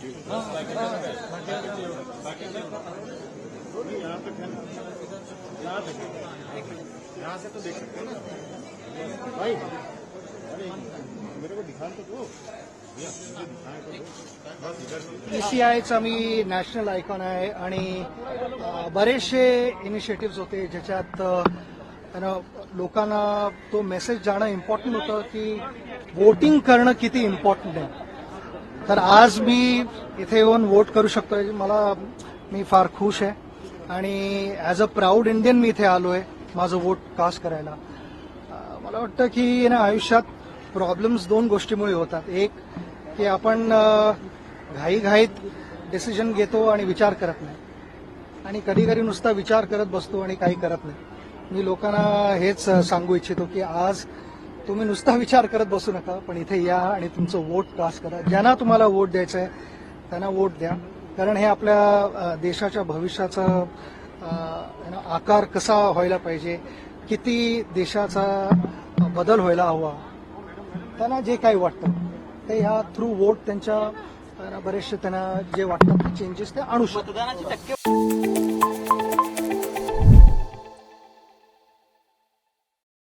यहाँ पे है ना यहाँ यहाँ से तो देख सकते ना भाई अरे मेरे को दिखा तो दो मी नॅशनल आयकॉन आहे आणि बरेचसे इनिशिएटिव्ह होते ज्याच्यात त्यानं लोकांना तो मेसेज जाणं इम्पॉर्टंट होतं की वोटिंग करणं किती इम्पॉर्टंट आहे. तर आज मी इथे येऊन वोट करू शकतोय. मला मी फार खुश आहे. आणि ॲज अ प्राऊड इंडियन मी इथे आलो आहे माझं वोट कास्ट करायला. मला वाटतं की ना आयुष्यात प्रॉब्लेम्स दोन गोष्टीमुळे होतात. एक की आपण घाईघाईत डिसिजन घेतो आणि विचार करत नाही. आणि कधी कधी नुसता विचार करत बसतो आणि काही करत नाही. मी लोकांना हेच सांगू इच्छितो की आज तुम्ही नुसता विचार करत बसू नका पण इथे या आणि तुमचं वोट कास्ट करा. ज्यांना तुम्हाला वोट द्यायचं आहे त्यांना वोट द्या. कारण हे आपल्या देशाच्या भविष्याचा आकार कसा व्हायला पाहिजे किती देशाचा बदल व्हायला हवा त्यांना जे काही वाटतं ते ह्या थ्रू वोट त्यांच्या बरेचसे त्यांना जे वाटतं चेंजेस ते आणू शकतात.